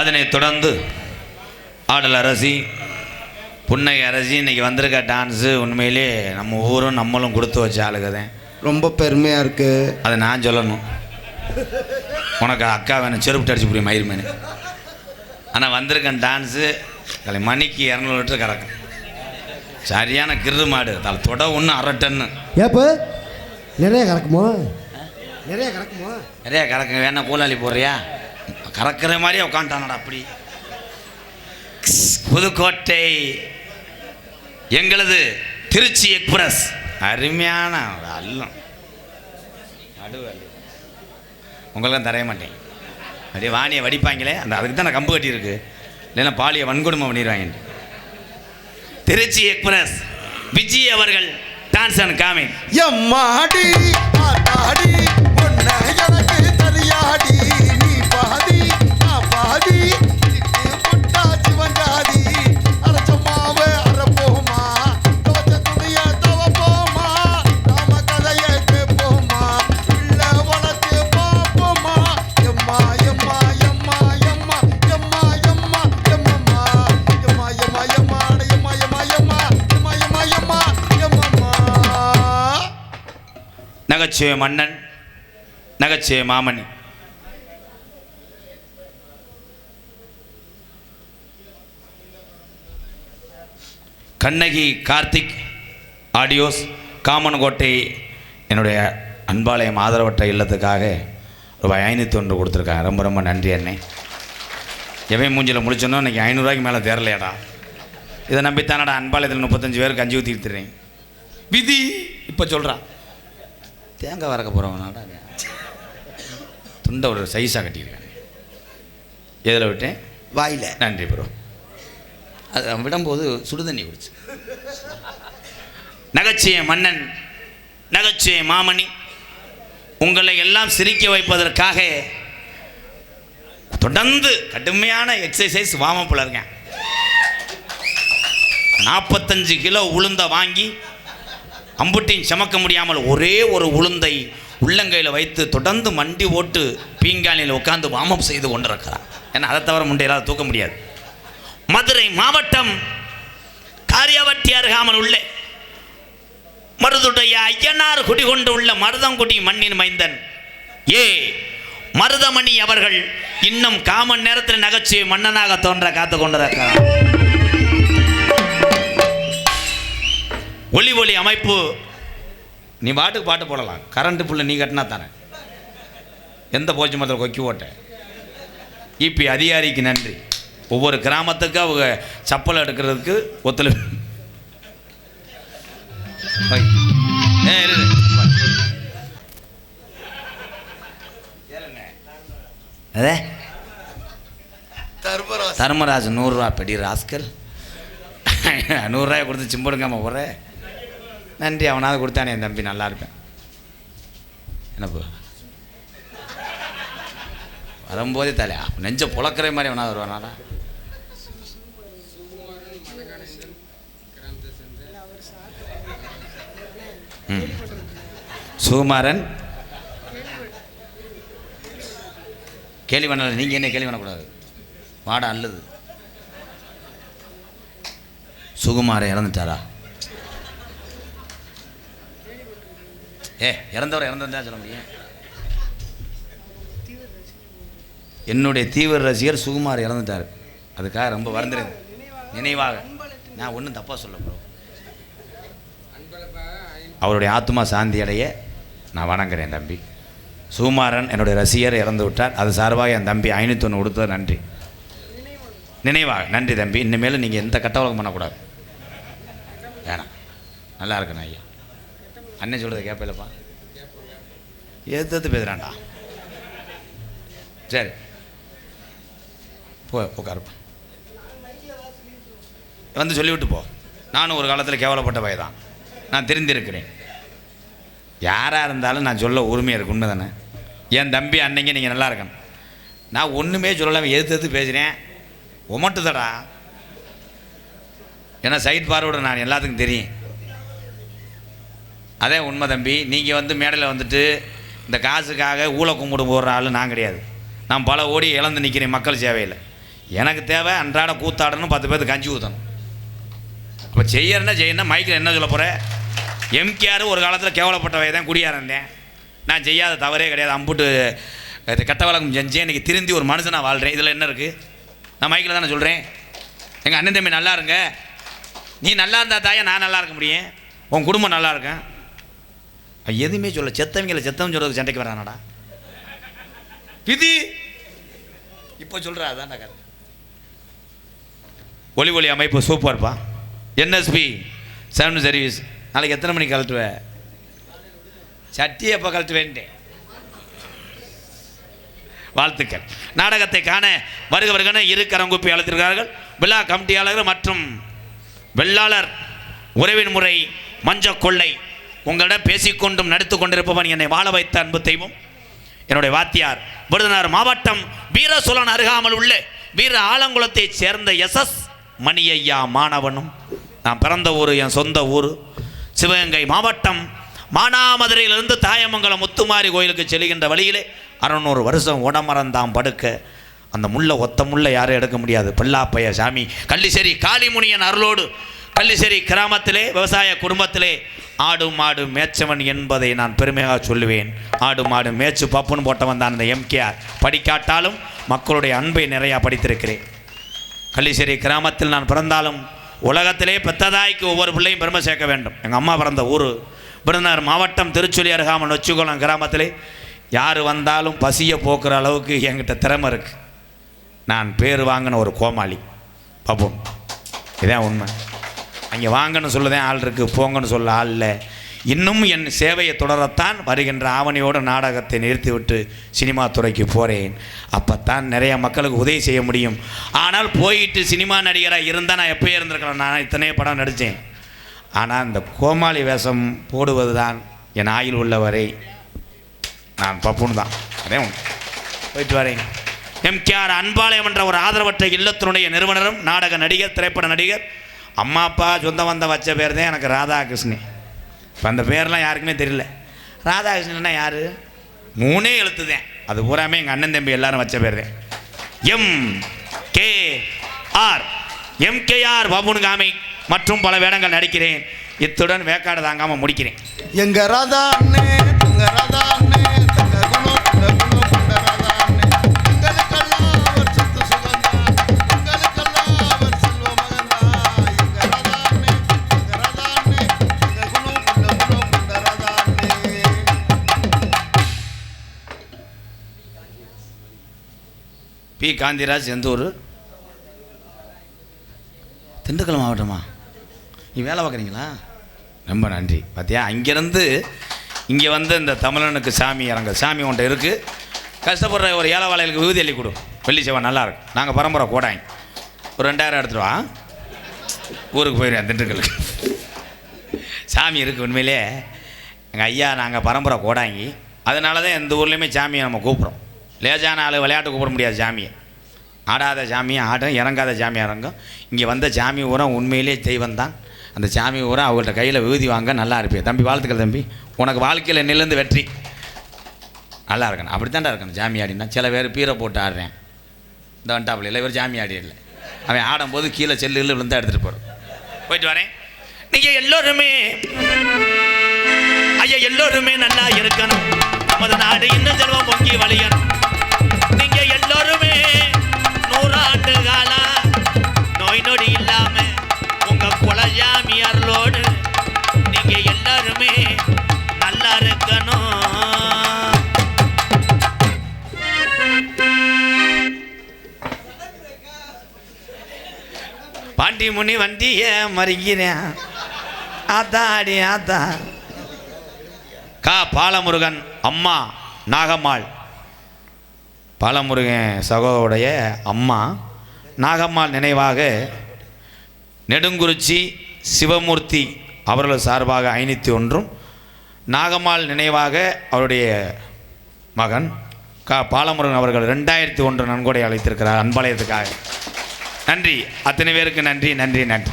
அதனைத் தொடர்ந்து ஆடல் அரசி புன்னை அரசி இன்னைக்கு வந்திருக்க டான்ஸு உண்மையிலே நம்ம ஊரும் நம்மளும் கொடுத்து வச்ச ஆளுகதேன் ரொம்ப பெருமையாக இருக்குது அதை நான் சொல்லணும். உனக்கு அக்கா வேணும் செருப்பு அடிச்சு புரியும் மயிர் மேனு. ஆனால் வந்திருக்கேன் டான்ஸு கலை மணிக்கு இரநூறு லிட்டர் கறக்கும். சரியான கிரு மாடு தலை தொட ஒன்று அரை டன்னு ஏப்ப? நிறைய கறக்குமா? நிறைய கறக்குமா? நிறையா கறக்க வேணா கூலாளி போடுறியா? கறக்கிற மாதிரியே உட்காந்துட்டானடா அப்படி. புதுக்கோட்டை எங்களது திருச்சி எக்ஸ்பிரஸ். அருமையான ஒரு அல்லம். நடுவல் உங்களுக்கும் தரைய மாட்டேன். அப்படியே வாணியை வடிப்பாங்களே அந்த அதுக்கு தான் நான் கம்பு கட்டியிருக்கு. இல்லைன்னா பாலியை வன்கொடுமை பண்ணிடுவாங்க திருச்சி எக்ஸ்பிரஸ் விஜய் அவர்கள் டான்ஸ் அண்ட் காமிங் எம்மாடி ஆத்தாடி. நகைச்சுவை மன்னன் நகைச்சுவை மாமணி. கண்ணகி கார்த்திக் ஆடியோஸ் காமன்கோட்டை என்னுடைய அன்பாலயம் ஆதரவற்ற இல்லத்துக்காக ரூபாய் ஐநூற்றி ஒன்று கொடுத்துருக்காங்க. ரொம்ப ரொம்ப நன்றி அண்ணே. எவன் மூஞ்சில் முடிச்சோன்னா இன்றைக்கி ஐநூறுரூவாய்க்கு மேலே தேரலையாடா இதை நம்பித்தானடா அன்பாலயத்தில் முப்பத்தஞ்சு பேருக்கு அஞ்சு ஊற்றி விதி இப்போ சொல்கிறான் தேங்காய் வறக்க போகிறவனாடா துண்டை ஒரு சைஸாக கட்டியிருக்காங்க எதில் விட்டேன்? வாயில. நன்றி ப்ரோ அது விடும்போது சுடுதண்ணி குடிச்சு. நகைச்சுவை மன்னன் நகைச்சுவை மாமணி உங்களை எல்லாம் சிரிக்க வைப்பதற்காக தொடர்ந்து கடுமையான எக்ஸசைஸ் வாமப்பில் இருக்கேன். நாற்பத்தஞ்சு கிலோ உளுந்த வாங்கி அம்புட்டையும் சமக்க முடியாமல் ஒரே ஒரு உளுந்தை உள்ளங்கையில் வைத்து தொடர்ந்து மண்டி ஓட்டு பீங்காலியில் உட்கார்ந்து வாமம் செய்து கொண்டிருக்கிறார் ஏன்னா அதை தவிர முண்டையெல்லாம் தூக்க முடியாது. மதுரை மாவட்டம் காரியவட்டி அருகாமல் உள்ளே. மருதுடைய ஐயனார் குடிகொண்டு உள்ள மருதங்குடி மண்ணின் மைந்தன். ஏ மருதமணி அவர்கள் இன்னும் காமன் நேரத்தில் நகைச்சுவை மன்னனாக தோன்ற காத்து கொண்டிருக்கிறார். ஒளி ஒளி அமைப்பு. நீ பாட்டுக்கு பாட்டு போடலாம். கரண்ட் புள்ள நீ கட்டினா தானே. எந்த போச்சு மரத்தில் கொக்கி ஓட்ட? இபி அதிகாரிக்கு நன்றி. ஒவ்வொரு கிராமத்துக்கு அவங்க சப்பல் எடுக்கிறதுக்கு ஒத்துழைப்பு இரு. அதே? தர்மராஜ். நூறுரூவா பெடி ராஸ்கல். நூறுரூவாய் கொடுத்து சிம்பிடுங்காம போகிற நன்றி அவனாவது கொடுத்தானே என் தம்பி நல்லா இருப்பேன். என்னப்போ? வரும்போதே தலையா நெஞ்ச புழக்கிற மாதிரி அவனாவது வருவானாடா. ம். சுகுமாரன். கேள்வி பண்ணல நீங்கள் என்ன கேள்வி பண்ணக்கூடாது? வாடா அல்லது சுகுமாரன் இறந்துட்டாரா? ஏ இறந்தவர் இறந்ததா சொல்ல முடியும். என்னுடைய தீவிர ரசிகர் சுகுமார் இறந்துட்டார். அதுக்காக ரொம்ப வருந்துருது நினைவாக. நான் ஒன்றும் தப்பாக சொல்ல ப்ரோ. அவருடைய ஆத்மா சாந்தி அடைய நான் வணங்குறேன் தம்பி. சுகுமாரன் என்னுடைய ரசிகர் இறந்து விட்டார். அது சார்பாக என் தம்பி ஐநூற்றொன்று கொடுத்தது நன்றி. நினைவாக. நன்றி தம்பி. இனிமேல் நீங்கள் எந்த கட்டவளம் பண்ணக்கூடாது. வேணாம். நல்லா இருக்கணும் ஐயா. அண்ணன் சொல்கிறத கேட்பலப்பா எதிர்த்து பேசுகிறான்டா சரி. போ உட்காருப்பா. வந்து சொல்லிவிட்டு போ. நானும் ஒரு காலத்தில் கேவலப்பட்ட வயதான் நான் தெரிந்திருக்கிறேன். யாராக இருந்தாலும் நான் சொல்ல உரிமையாக இருக்கு உண்மை தானே என் தம்பி அன்னைங்க நீங்கள் நல்லா இருக்கணும். நான் ஒன்றுமே சொல்லலாமல் எதிர்த்து எதிர்த்து பேசுகிறேன் உமட்டுதடா. ஏன்னா சைட் பார்வோட நான் எல்லாத்துக்கும் தெரியும். அதே உண்மை தம்பி நீங்கள் வந்து மேடையில் வந்துட்டு இந்த காசுக்காக ஊழ கும்பிடு போடுற ஆள் நான் கிடையாது. நான் பல ஓடி இழந்து நிற்கிறேன் மக்கள் சேவையில். எனக்கு தேவை அன்றாட கூத்தாடணும் பத்து பேர்த்து கஞ்சி ஊற்றணும் அப்போ செய்யறேன்னா செய்யணும் மைக்கில் என்ன சொல்ல போகிறேன் எம்கேஆர் ஒரு காலத்தில் கேவலப்பட்டவை தான் குடியாரந்தேன் நான் செய்யாத தவறே கிடையாது. அம்புட்டு இது கெட்ட வழக்கம் செஞ்சேன் இன்றைக்கி திருந்தி ஒரு மனுஷனாக வாழ்கிறேன் இதில் என்ன இருக்குது நான் மைக்கில் தானே சொல்கிறேன் எங்கள் அண்ணன் தம்பி நல்லா இருங்க. நீ நல்லா இருந்தால் தாயா நான் நல்லா இருக்க முடியும். உன் குடும்பம் நல்லா இருக்கேன். எதுவுமே சொல்ல செத்தவங்களை செத்தவன் சொல்கிறதுக்கு சண்டைக்கு வரானடா. விதி இப்போ சொல்கிற அதான் கதை. ஒளி ஒளி அமைப்பு சூப்பர்ப்பா என்எஸ்பி செவன் சர்வீஸ் நாளைக்கு எத்தனை மணிக்கு கழட்டுவ? சட்டி எப்போ கழட்டுவேன்ட்டேன் வாழ்த்துக்கள். நாடகத்தை காண வருக வருகன இரு கரங்குப்பி அழைத்திருக்கிறார்கள். விழா கமிட்டியாளர்கள் மற்றும் வெள்ளாளர் உறவின் முறை மஞ்ச கொள்ளை உங்களிடம் பேசிக்கொண்டும் நடித்து கொண்டிருப்பவன் என்னை வாழ வைத்த அன்பு தெய்வம். என்னுடைய வாத்தியார் விருதுநகர் மாவட்டம் வீரசோழன் அருகாமல் உள்ள வீர ஆலங்குளத்தைச் சேர்ந்த எஸ்எஸ் மணியையா மாணவனும் நான் பிறந்த ஊர் என் சொந்த ஊர் சிவகங்கை மாவட்டம் மானாமதுரையிலிருந்து தாயமங்கலம் முத்துமாரி கோயிலுக்கு செல்கின்ற வழியிலே அறநூறு வருஷம் உடமரந்தாம் படுக்க. அந்த முள்ள ஒத்த முள்ள யாரும் எடுக்க முடியாது. பில்லாப்பைய சாமி கள்ளிசேரி காளிமுனியன் அருளோடு கள்ளிசேரி கிராமத்திலே விவசாய குடும்பத்திலே ஆடு மாடு மேய்ச்சவன் என்பதை நான் பெருமையாக சொல்லுவேன். ஆடு மாடு மேய்ச்சு பப்புன்னு போட்டவன் தான் அந்த எம்கேஆர். படிக்காட்டாலும் மக்களுடைய அன்பை நிறையா படித்திருக்கிறேன். கள்ளிசேரி கிராமத்தில் நான் பிறந்தாலும் உலகத்திலே பெத்ததாய்க்கு ஒவ்வொரு பிள்ளையும் பெருமை சேர்க்க வேண்டும். எங்கள் அம்மா பிறந்த ஊர். விருதுநகர் மாவட்டம் திருச்சொலி அருகாமல் வச்சுக்கோளம் கிராமத்திலே. யார் வந்தாலும் பசியை போக்குற அளவுக்கு என்கிட்ட திறமை இருக்குது நான் பேர் வாங்கின ஒரு கோமாளி. பார்ப்போம் இதான் உண்மை. அங்கே வாங்கன்னு சொல்லதான் ஆள் இருக்குது போங்கன்னு சொல்ல ஆள் இல்லை. இன்னும் என் சேவையை தொடரத்தான் வருகின்ற ஆவணியோடு நாடகத்தை நிறுத்திவிட்டு சினிமா துறைக்கு போகிறேன் அப்போத்தான் நிறைய மக்களுக்கு உதவி செய்ய முடியும். ஆனால் போயிட்டு சினிமா நடிகராக இருந்தால் நான் எப்போயே இருந்திருக்கிறேன் நான் இத்தனையே படம் நடித்தேன். ஆனால் இந்த கோமாளி வேஷம் போடுவது தான் என் ஆயில் உள்ளவரை. நான் பப்புன்னு தான். அதே போயிட்டு வரேன். எம்கேஆர் அன்பாலயம் என்ற ஒரு ஆதரவற்ற இல்லத்தினுடைய நிறுவனரும் நாடக நடிகர் திரைப்பட நடிகர் அம்மா அப்பா சொந்த வந்த வச்ச பேர் தான் எனக்கு ராதாகிருஷ்ணன். இப்போ அந்த பேர்லாம் யாருக்குமே தெரியல. ராதாகிருஷ்ணன்னா யார்? மூணே எழுத்து தான். அது பூராமே எங்கள் அண்ணன் தம்பி எல்லாரும் வச்ச பேர் தான். M K R. M MKR பாபுனுகாமை மற்றும் பல வேடங்கள் நடிக்கிறேன். இத்துடன் வேக்காடு தாங்காமல் முடிக்கிறேன். எங்கள் ராதா அண்ணே ராதா பி. காந்திராஜ் எந்த ஊர்? திண்டுக்கல் மாவட்டமா? நீ வேலை பார்க்குறீங்களா? ரொம்ப நன்றி. பார்த்தியா அங்கேருந்து இங்கே வந்து இந்த தமிழனுக்கு சாமி இறங்க சாமி உன்ட்ட இருக்குது கஷ்டப்படுற ஒரு ஏழை வாழைகளுக்கு விகுதி அள்ளி கொடு. வெள்ளி செவ்வாய் நல்லாயிருக்கும் நாங்கள் பரம்பரை கோடாங்க ஒரு ரெண்டாயிரம் எடுத்துகிட்டு வா. ஊருக்கு போயிடுவேன் திண்டுக்கலுக்கு. சாமி இருக்குது உண்மையிலே. எங்கள் ஐயா நாங்கள் பரம்பரை கோடாங்கி அதனால தான் எந்த ஊர்லேயுமே சாமியை நம்ம கூப்பிட்றோம். லேஜான ஆள் விளையாட்டு கூப்பிட முடியாது ஜாமியை. ஆடாத ஜாமியை ஆடும் இறங்காத சாமி இறங்கும். இங்கே வந்த ஜாமி ஊரம் உண்மையிலே தெய்வம் தான். அந்த ஜாமி ஊரம் அவங்கள்ட்ட கையில் விகுதி வாங்க நல்லா இருப்பேன் தம்பி வாழ்த்துக்கள் தம்பி. உனக்கு வாழ்க்கையில் நிலந்து வெற்றி. நல்லா இருக்கணும். அப்படி தான்டா இருக்கணும் ஜாமி ஆடினா. சில பேர் பீரை போட்டு ஆடுறேன். இந்த வண்டாப்பில். இவர் ஜாமி ஆடி இல்லை. அவன் ஆடும்போது கீழே செல்லு விழுந்தா எடுத்துகிட்டு போகிறோம் போயிட்டு வரேன். நீங்கள் எல்லோருமே ஐயா எல்லோருமே நல்லா இருக்கணும். நமது நாடு இன்னும் செல்வம் பொங்கி வழியணும். பாண்டி முனி வண்டிய மறிக்கிறேன். ஆத்தாடி ஆத்தா. கா. பாலமுருகன் அம்மா நாகம்மாள். பாலமுருகன் சகோடைய அம்மா நாகம்மாள் நினைவாக நெடுங்குறிச்சி சிவமூர்த்தி அவர்கள் சார்பாக ஐநூற்றி ஒன்றும் நாகம்மாள் நினைவாக அவருடைய மகன் கா. பாலமுருகன் அவர்கள் ரெண்டாயிரத்தி ஒன்று நன்கொடை அழைத்திருக்கிறார் அன்பாலயத்துக்காக. நன்றி. அத்தனை பேருக்கு நன்றி நன்றி நன்றி.